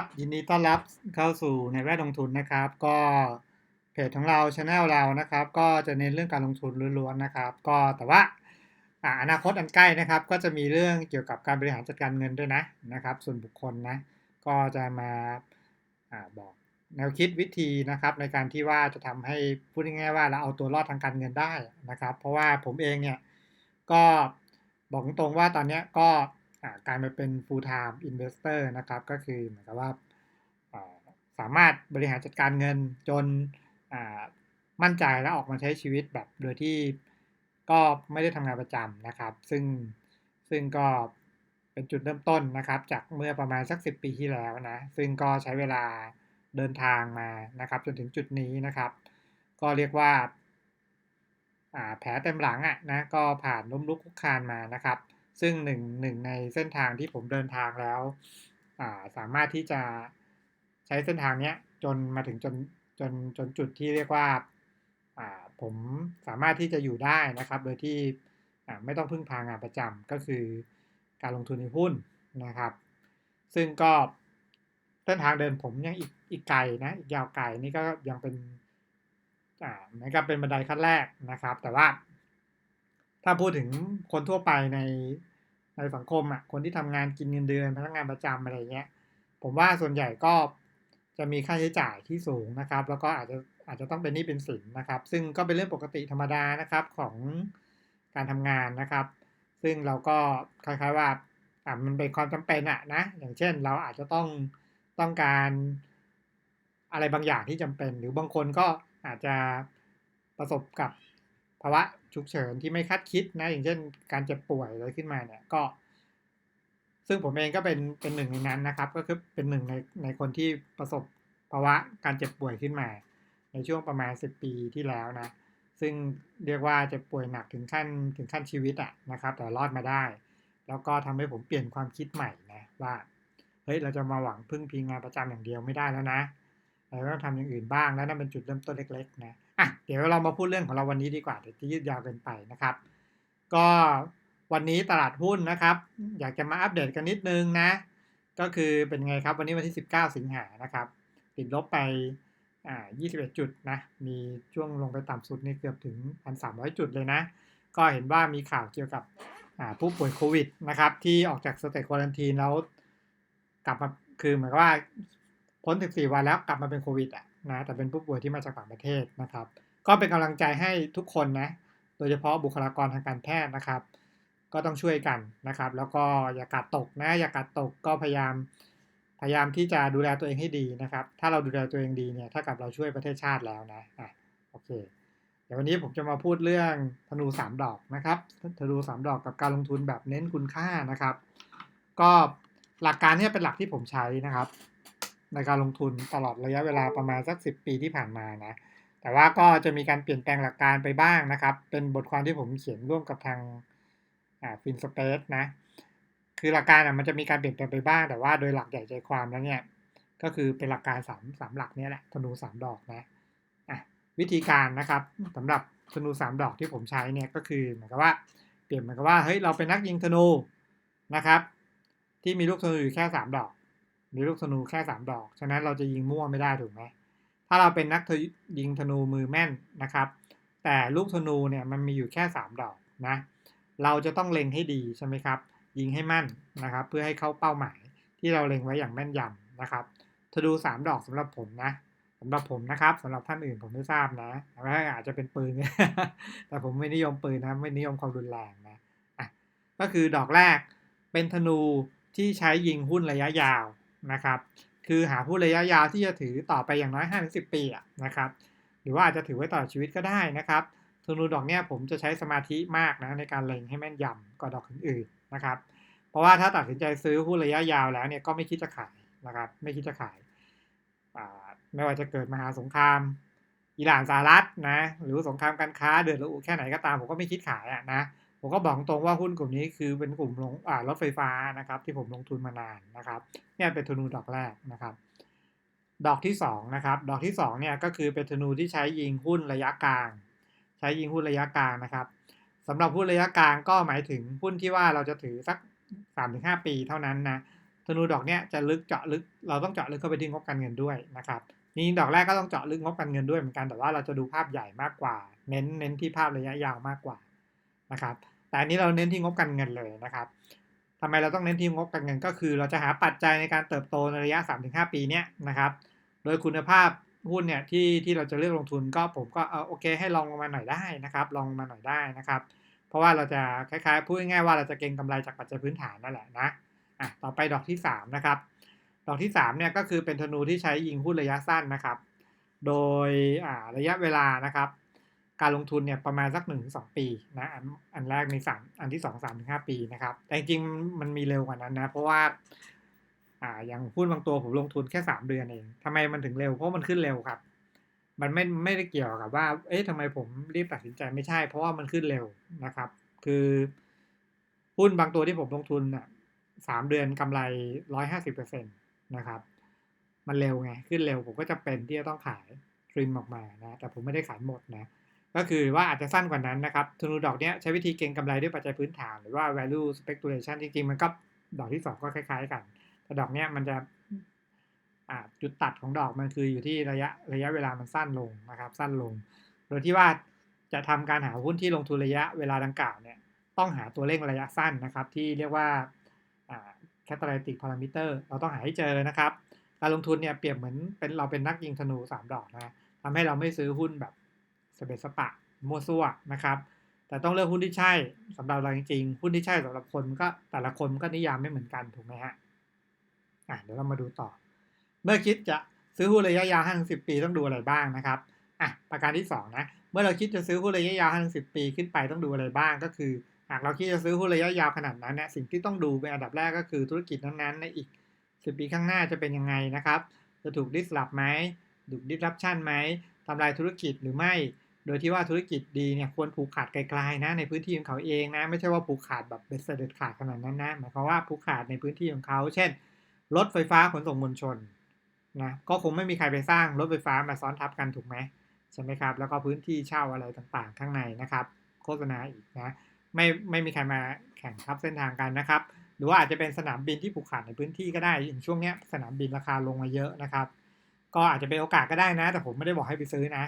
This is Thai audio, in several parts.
ครับยินดีต้อนรับเข้าสู่ในแวดลงทุนนะครับ ก็เพจของเราช anel เรานะครับ ก็จะเน้นเรื่องการลงทุนล้วนๆนะครับ ก็แต่ว่าอ่าอนาคตอันใกล้นะครับ ก็จะมีเรื่องเกี่ยวกับการบริหารจัดการเงินด้วยนะนะครับ ส่วนบุคคลนะก็จะมาอาบอกแนวคิดวิธีนะครับ ในการที่ว่าจะทำให้พูดง่ายๆว่าเราเอาตัวรอดทางการเงินได้นะครับ เพราะว่าผมเองเนี่ยก็บอกตรงๆว่าตอนนี้ก็ กลายมาเป็น full time investor นะครับ ก็คือเหมือนกับว่าสามารถบริหารจัดการเงินจนมั่นใจแล้วออกมาใช้ชีวิตแบบโดยที่ก็ไม่ได้ทำงานประจำนะครับ ซึ่งซึ่งก็เป็นจุดเริ่มต้นนะครับ จากเมื่อประมาณสัก 10 ปีที่แล้วนะ ซึ่งก็ใช้เวลาเดินทางมานะครับ จนถึงจุดนี้นะครับ ก็เรียกว่าาแผลเต็มหลังอะนะก็ผ่านล้มลุกคลุกคลานมานะครับ ซึ่งหนึ่งหนึ่งในเส้นทางที่ผมเดินทางแล้วอ่าสามารถที่จะใช้เส้นทางเนี้ยจนมาถึงจนจนจนจุดที่เรียกว่าอ่าผมสามารถที่จะอยู่ได้นะครับ โดยที่อ่าไม่ต้องพึ่งพางานประจำก็คือการลงทุนในหุ้นนะครับ ซึ่งก็เส้นทางเดินผมยังอีกอีกไกลนะอีกยาวไกลนี่ก็ยังเป็นอ่าเหมือนกับเป็นบันไดขั้นแรกนะครับ แต่ว่า ถ้าพูดถึงคนทั่วไปในในสังคมอะคนที่ทำงานกินเงินเดือนพนักงานประจำอะไรเงี้ย ผมว่าส่วนใหญ่ก็จะมีค่าใช้จ่ายที่สูงนะครับ แล้วก็อาจจะอาจจะต้องเป็นหนี้เป็นสินนะครับ ซึ่งก็เป็นเรื่องปกติธรรมดานะครับของการทำงานนะครับ ซึ่งเราก็คล้ายๆว่าอ่ามันเป็นความจำเป็นอะนะ อย่างเช่นเราอาจจะต้องต้องการอะไรบางอย่างที่จำเป็น หรือบางคนก็อาจจะประสบกับ ภาวะฉุกเฉินที่ไม่คาดคิดนะอย่างเช่น การเจ็บป่วยอะไรขึ้นมาเนี่ยก็ ซึ่งผมเองก็เป็นเป็นหนึ่งในนั้นนะครับ ก็คือเป็นหนึ่งในในคนที่ประสบภาวะการเจ็บป่วยขึ้นมา ในช่วงประมาณ10ปีที่แล้วนะซึ่งเรียกว่าเจ็บป่วยหนักถึงขั้นถึงขั้นชีวิตอะนะครับ แต่รอดมาได้ แล้วก็ทำให้ผมเปลี่ยนความคิดใหม่นะว่าเฮ้ยเราจะมาหวังพึ่งพิงงานประจำอย่างเดียวไม่ได้แล้วนะเราต้องทำอย่างอื่นบ้างแล้วนั่นเป็นจุดเริ่มต้นเล็ก ๆ นะ อะเดี๋ยวเรามาพูดเรื่องของเราวันนี้ดีกว่าเดี๋ยวจะยืดยาวเกินไปนะครับ ก็วันนี้ตลาดหุ้นนะครับ อยากจะมาอัปเดตกันนิดนึงนะ ก็คือเป็นไงครับวันนี้วันที่ 19 สิงหานะครับ ติดลบไปอ่า21 จุดนะ มีช่วงลงไปต่ำสุดนี่เกือบถึง 1,300 จุดเลยนะ ก็เห็นว่ามีข่าวเกี่ยวกับผู้ป่วยโควิดนะครับ ที่ออกจากสเตจควอลันทีนแล้วกลับมาคือเหมือนกับว่าพ้น 14 วันแล้วกลับมาเป็นโควิดอะ นะแต่เป็นผู้ป่วยที่มาจากต่างประเทศนะครับ ก็เป็นกำลังใจให้ทุกคนนะโดยเฉพาะบุคลากรทางการแพทย์นะครับ ก็ต้องช่วยกันนะครับ แล้วก็อย่ากาดตกนะอย่ากาดตกก็พยายามพยายามที่จะดูแลตัวเองให้ดีนะครับ ถ้าเราดูแลตัวเองดีเนี่ยถ้ากับเราช่วยประเทศชาติแล้วนะอะโอเคเดี๋ยววันนี้ผมจะมาพูดเรื่องธนูสามดอกนะครับธนูสามดอกกับการลงทุนแบบเน้นคุณค่านะครับ ก็หลักการนี้เป็นหลักที่ผมใช้นะครับ ในการลงทุนตลอดระยะเวลาประมาณสัก 10 ปีที่ผ่านมานะ แต่ว่าก็จะมีการเปลี่ยนแปลงหลักการไปบ้างนะครับ เป็นบทความที่ผมเขียนร่วมกับทางฟินสเปซนะ คือหลักการมันจะมีการเปลี่ยนแปลงไปบ้าง แต่ว่าโดยหลักใหญ่ใจความแล้วเนี่ย ก็คือเป็นหลักการสามสามหลักนี้แหละธนูสามดอกนะะวิธีการนะครับสำหรับธนูสามดอกที่ผมใช้เนี่ยก็คือเหมือนกับว่าเปลี่ยนเหมือนกับว่าเฮ้ยเราเป็นนักยิงธนูนะครับ ที่มีลูกธนูอยู่แค่สามดอก มีลูกธนูแค่สามดอก ฉะนั้นเราจะยิงมั่วไม่ได้ถูกไหมถ้าเราเป็นนักยิงธนูมือแม่นนะครับ แต่ลูกธนูเนี่ยมันมีอยู่แค่สามดอกนะ เราจะต้องเล็งให้ดีใช่ไหมครับ ยิงให้มั่นนะครับ เพื่อให้เข้าเป้าหมายที่เราเล็งไว้อย่างแม่นยำนะครับธนูสามดอกสำหรับผมนะสำหรับผมนะครับสำหรับท่านอื่นผมไม่ทราบนะอาจจะเป็นปืนแต่ผมไม่นิยมปืนนะไม่นิยมความรุนแรงนะก็คือดอกแรกเป็นธนูที่ใช้ยิงหุ้นระยะยาว นะครับคือหาหุ้ระยะยาวที่จะถือต่อไปอย่างน้อย 5-10 ปีอะนะครับหรือว่าอาจจะถือไว้ต่อดชีวิตก็ได้นะครับธนูดอกเนี้ยผมจะใช้สมาธิมากนะในการเล็งให้แม่นยำกว่าดอกอื่นๆนะครับเพราะว่าถ้าตัดสินใจซื้อหุ้นระยะยาวแล้วเนี่ยก็ไม่คิดจะขายนะครับไม่คิดจะขายไม่ว่าจะเกิดมหาสงครามอิหร่านสหรัฐนะหรือสงครามการค้าเดือดร้อนแค่ไหนก็ตามผมก็ไม่คิดขายอะนะ ผมก็บอกตรงว่าหุ้นกลุ่มนี้คือเป็นกลุ่มลงอ่ารถไฟฟ้านะครับ ที่ผมลงทุนมานานนะครับเนี่ยเป็นธนูดอกแรกนะครับ ดอกที่2นะครับดอกที่2เนี่ยก็คือเป็นธนูที่ใช้ยิงหุ้นระยะกลาง ใช้ยิงหุ้นระยะกลางนะครับสำหรับหุ้นระยะกลางก็หมายถึงหุ้นที่ว่าเราจะถือสัก 3-5 ปีเท่านั้นนะธนูดอกเนี้ยจะลึกเจาะลึกเราต้องเจาะลึกเข้าไปที่งบการเงินด้วยนะครับนี่ดอกแรกก็ต้องเจาะลึกงบการเงินด้วยเหมือนกันแต่ว่าเราจะดูภาพใหญ่มากกว่า เน้นเน้นที่ภาพระยะยาวมากกว่านะครับ แต่อันนี้เราเน้นที่งบการเงินเลยนะครับทำไมเราต้องเน้นที่งบการเงินก็คือ เราจะหาปัจจัยในการเติบโตในระยะ 3-5 ปีเนี้ยนะครับ โดยคุณภาพหุ้นเนี่ยที่ที่เราจะเลือกลงทุนก็ผมก็เออโอเค ให้ลองลงมาหน่อยได้นะครับ ลองลงมาหน่อยได้นะครับ เพราะว่าเราจะคล้ายๆพูดง่ายๆว่าเราจะเก็งกำไรจากปัจจัยพื้นฐานนั่นแหละนะอะต่อไปดอกที่ 3 นะครับ ดอกที่3เนี่ยก็คือเป็นธนูที่ใช้ยิงหุ้นระยะสั้นนะครับ โดยอ่าระยะเวลานะครับ การลงทุนเนี่ยประมาณสัก1นถึงสปีนะอันอันแรกในสามอันที่ 2 3ถึง5ปีนะครับ แต่จริงมันมีเร็วกว่านั้นนะ เพราะว่าอ่าอย่างหุ้นบางตัวผมลงทุนแค่ 3 เดือนเองทำไมมันถึงเร็วเพราะมันขึ้นเร็วครับ มันไม่ไม่ได้เกี่ยวกับว่า เอ๊ะทำไมผมรีบตัดสินใจไม่ใช่ เพราะว่ามันขึ้นเร็วนะครับ คือหุ้นบางตัวที่ผมลงทุนอะสามเดือนกำไรร้อยห้าสิบเปอร์เซ็นตนะครับ มันเร็วไง ขึ้นเร็วผมก็จะเป็นที่จะต้องขายริมออกมานะ แต่ผมไม่ได้ขายหมดนะ ก็คือว่าอาจจะสั้นกว่านั้นนะครับธนูดอกเนี้ยใช้วิธีเก็งกำไรด้วยปัจจัยพื้นฐาน หรือว่า value speculation จริงๆ มันก็ดอกที่สองก็คล้ายๆกัน แต่ดอกเนี้ยมันจะจุดตัดของดอกมันคืออยู่ที่ระยะระยะเวลามันสั้นลงนะครับ สั้นลง โดยที่ว่าจะทำการหาหุ้นที่ลงทุนระยะเวลาดังกล่าวเนี่ยต้องหาตัวเร่งระยะสั้นนะครับ ที่เรียกว่าอ่า catalytic parameter เราต้องหาให้เจอนะครับ การลงทุนเนี่ยเปรียบเหมือนเป็นเราเป็นนักยิงธนูสามดอกนะทำให้เราไม่ซื้อหุ้นแบบ สเปสปะมั่วซั่วนะครับ แต่ต้องเลือกหุ้นที่ใช่สำหรับเราจริงๆหุ้นที่ใช่สำหรับคนก็แต่ละคนก็นิยามไม่เหมือนกันถูกไหมฮะอะเดี๋ยวเรามาดูต่อ เมื่อคิดจะซื้อหุ้นระยะยาว5 10ปีต้องดูอะไรบ้างนะครับอะประการที่2นะเมื่อเราคิดจะซื้อหุ้นระยะยาว5 10ปีขึ้นไปต้องดูอะไรบ้างก็คือหากเราคิดจะซื้อหุ้นระยะยาวขนาดนั้นเนี่ยสิ่งที่ต้องดูเป็นอันดับแรกก็คือธุรกิจนั้นๆในอีก10ปีข้างหน้าจะเป็นยังไงนะครับ จะถูกดิสลอฟไหมถูกดิสรับชันไหมทำลายธุรกิจหรือไม่ โดยที่ว่าธุรกิจดีเนี่ยควรผูกขาดไกลๆนะในพื้นที่ของเขาเองนะ ไม่ใช่ว่าผูกขาดแบบเบ็ดเสด็จขาดขนาดนั้นนะหมายความว่าผูกขาดในพื้นที่ของเขา เช่น รถไฟฟ้าขนส่งมวลชนนะก็คงไม่มีใครไปสร้างรถไฟฟ้ามาซ้อนทับกันถูกไหมใช่ไหมครับ แล้วก็พื้นที่เช่าอะไรต่างๆ ข้างในนะครับ โฆษณาอีกนะไม่ไม่มีใครมาแข่งทับเส้นทางกันนะครับ หรือว่าอาจจะเป็นสนามบินที่ผูกขาดในพื้นที่ก็ได้อย่างช่วงนี้สนามบินราคาลงมาเยอะนะครับ ก็อาจจะเป็นโอกาสก็ได้นะ แต่ผมไม่ได้บอกให้ไปซื้อนะ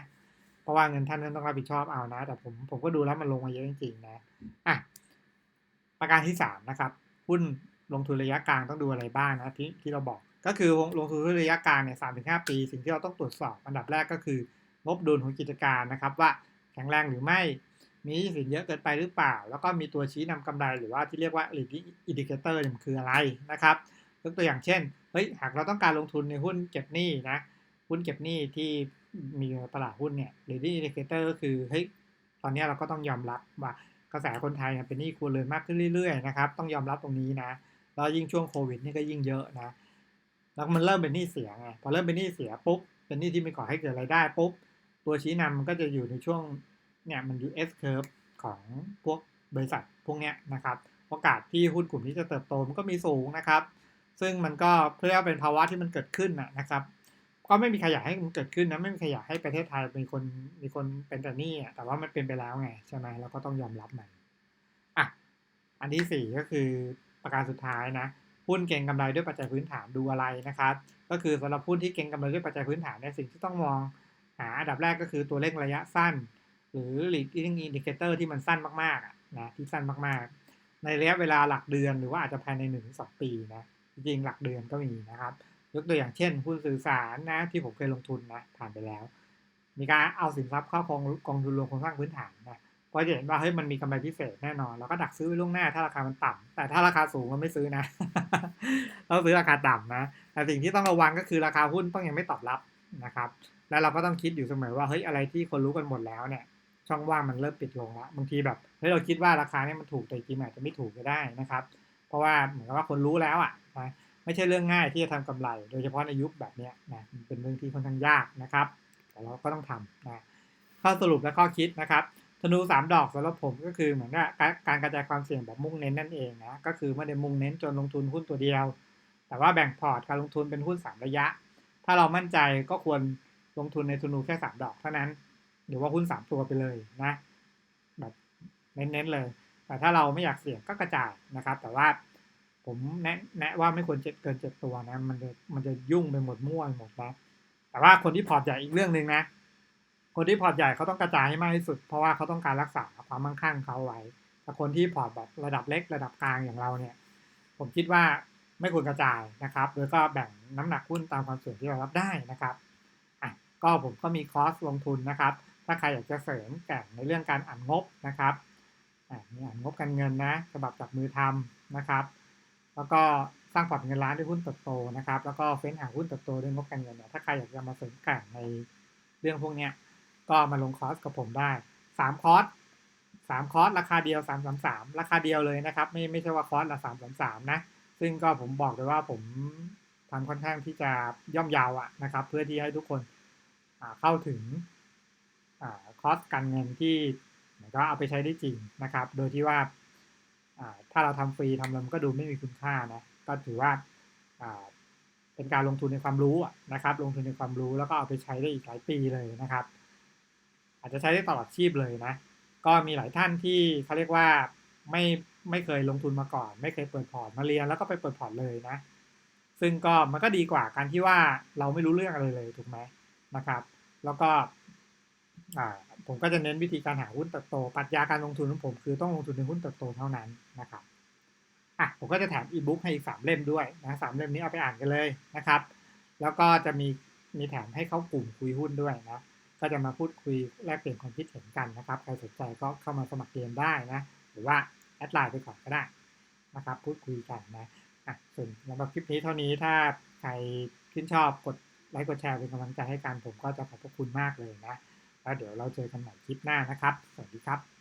ราะว่าเงินท่านนั้นต้องรับผิดชอบเอานะ แต่ผมผมก็ดูแล้วมันลงมาเยอะจริงๆนะอะประการที่3นะครับหุ้นลงทุนระยะกลางต้องดูอะไรบ้างนะที่ที่เราบอกก็คือลงทุนระยะกลางเนี่ยสามถึงห้าปี สิ่งที่เราต้องตรวจสอบ อันดับแรกก็คืองบดุลของกิจการนะครับ ว่าแข็งแรงหรือไม่มีสินเยอะเกินไปหรือเปล่า แล้วก็มีตัวชี้นำกำไรหรือว่าที่เรียกว่า leading indicator เนี่มันคืออะไรนะครับยกตัวอย่างเช่นเฮ้ยหากเราต้องการลงทุนในหุ้นเก็บหนี้นะหุ้นเก็บหนี้ที่ มีตลาดหุ้นเนี่ย leading indicator ก็คือเฮ้ยตอนนี้เราก็ต้องยอมรับว่ากระแสคนไทยเป็นหนี้ครัวเรือนมากขึ้นเรื่อยๆนะครับต้องยอมรับตรงนี้นะแล้วยิ่งช่วงโควิดนี่ก็ยิ่งเยอะนะแล้วมันเริ่มเป็นหนี้เสียไงพอเริ่มเป็นหนี้เสียปุ๊บเป็นหนี้ที่ไม่ก่อให้เกิดรายได้ปุ๊บตัวชี้นำมันก็จะอยู่ในช่วงเนี่ยมันอยู่ S curve ของพวกบริษัทพวกนี้นะครับโอกาสที่หุ้นกลุ่มนี้จะเติบโตมันก็มีสูงนะครับ ซึ่งมันก็เพื่อเป็นภาวะที่มันเกิดขึ้นนะครับ ก็ไม่มีใครอยากให้มันเกิดขึ้นนะไม่มีใครอยากให้ประเทศไทยมีคนมีคนเป็นแต่นี่แต่ว่ามันเป็นไปแล้วไงใช่ไหมเราก็ต้องยอมรับมันอะอันที่สี่ก็คือประการสุดท้ายนะหุ้นเก่งกำไรด้วยปัจจัยพื้นฐานดูอะไรนะครับ ก็คือสำหรับหุ้นที่เก่งกำไรด้วยปัจจัยพื้นฐานในสิ่งที่ต้องมองหาอันดับแรกก็คือตัวเลขระยะสั้น หรือ leading indicator ที่มันสั้นมากๆนะที่สั้นมากๆ ในระยะเวลาหลักเดือนหรือว่าอาจจะภายใน1นถึงสปีนะจริงหลักเดือนก็มีนะครับ ยกตัวอย่างเช่นหุ้นสื่อสารนะที่ผมเคยลงทุนนะผ่านไปแล้ว มีการเอาสินทรัพย์เข้ากองกองทุนรวมโครงสร้างพื้นฐานนะก็จะเห็นว่าเฮ้ยมันมีกำไรพิเศษแน่นอนเราก็ดักซื้อไว้ล่วงหน้าถ้าราคามันต่ำแต่ถ้าราคาสูงเราไม่ซื้อนะเราซื้อราคาต่ำนะแต่สิ่งที่ต้องระวังก็คือราคาหุ้นต้องยังไม่ตอบรับนะครับ แล้วเราก็ต้องคิดอยู่เสมอว่าเฮ้ยอะไรที่คนรู้กันหมดแล้วเนี่ยช่องว่างมันเริ่มปิดลงแล้วบางทีแบบเฮ้ยเราคิดว่าราคาเนี่ยมันถูกแต่จริงอาจจะไม่ถูกก็ได้นะครับ เพราะว่าเหมือนกับว่าคนรู้แล้วอะนะ ไม่ใช่เรื่องง่ายที่จะทำกำไร โดยเฉพาะในยุคแบบนี้นะมันเป็นเรื่องที่ค่อนข้างยากนะครับ แต่เราก็ต้องทำนะข้อสรุปและข้อคิดนะครับธนูสามดอกสำหรับผมก็คือเหมือนกับการกระจายความเสี่ยงแบบมุ่งเน้นนั่นเองนะก็คือไม่ได้มุ่งเน้นจนลงทุนหุ้นตัวเดียว แต่ว่าแบ่งพอร์ตการลงทุนเป็นหุ้นสามระยะ ถ้าเรามั่นใจก็ควรลงทุนในธนูแค่สามดอกเท่านั้น หรือว่าหุ้นสามตัวไปเลยนะแบบเน้นๆเลย แต่ถ้าเราไม่อยากเสี่ยงก็กระจายนะครับ แต่ว่า ผมแนะแนะว่าไม่ควรเกินเจ็ดตัวนะ มันจะมันจะยุ่งไปหมดมั่วหมดนะแต่ว่าคนที่พอร์ตใหญ่อีกเรื่องหนึ่งนะ คนที่พอร์ตใหญ่เขาต้องกระจายให้มากที่สุด เพราะว่าเขาต้องการรักษาความมั่งคั่งเขาไว้ แต่คนที่พอร์ตแบบระดับเล็กระดับกลางอย่างเราเนี่ย ผมคิดว่าไม่ควรกระจายนะครับโดยก็แบ่งน้ำหนักหุ้นตามความเสี่ยงที่เรารับได้นะครับอะก็ผมก็มีคอร์สลงทุนนะครับ ถ้าใครอยากจะเสริมแก่งในเรื่องการอ่านงบนะครับอะมีอ่านงบการเงินนะฉบับจากมือทำนะครับ แล้วก็สร้างพอร์ตเงินล้านด้วยหุ้นเติบโตนะครับ แล้วก็เฟ้นหาหุ้นเติบโตด้วยงบการเงินเนี่ยถ้าใครอยากจะมาเสริมก่งในเรื่องพวกเนี้ยก็มาลงคอร์สกับผมได้สามคอร์สสามคอร์สราคาเดียวสามสามสามราคาเดียวเลยนะครับ ไม่ไม่ใช่ว่าคอร์สละสามสามสามนะ ซึ่งก็ผมบอกเลยว่าผมทำค่อนข้างที่จะย่อมยาวอะนะครับ เพื่อที่ให้ทุกคนเข้าถึงคอร์สการเงินที่ก็เอาไปใช้ได้จริงนะครับ โดยที่ว่า ถ้าเราทำฟรีทำแล้วมันก็ดูไม่มีคุณค่านะก็ถือว่าเป็นการลงทุนในความรู้นะครับ ลงทุนในความรู้แล้วก็เอาไปใช้ได้อีกหลายปีเลยนะครับ อาจจะใช้ได้ตลอดชีพเลยนะ ก็มีหลายท่านที่เขาเรียกว่าไม่ไม่เคยลงทุนมาก่อน ไม่เคยเปิดพอร์ตมาเรียนแล้วก็ไปเปิดพอร์ตเลยนะ ซึ่งก็มันก็ดีกว่าการที่ว่าเราไม่รู้เรื่องอะไรเลยถูกไหมนะครับ แล้วก็ ผมก็จะเน้นวิธีการหาหุ้นเติบโตปรัชญาการลงทุนของผมคือต้องลงทุนในหุ้นเติบโตเท่านั้นนะครับอะผมก็จะแถมอีบุ๊กให้อีกสามเล่มด้วยนะสามเล่มนี้เอาไปอ่านกันเลยนะครับ แล้วก็จะมีมีแถมให้เข้ากลุ่มคุยหุ้นด้วยนะก็จะมาพูดคุยแลกเปลี่ยนความคิดเห็นกันนะครับใครสนใจก็เข้ามาสมัครเรียนได้นะหรือว่าแอดไลน์ไปก่อนก็ได้นะครับ พูดคุยกันนะอะส่วนสำหรับคลิปนี้เท่านี้ถ้าใครชื่นชอบกดไลค์กดแชร์เป็นกำลังใจให้กันผมก็จะขอบพระคุณมากเลยนะ แล้วเดี๋ยวเราเจอกันใหม่คลิปหน้านะครับ สวัสดีครับ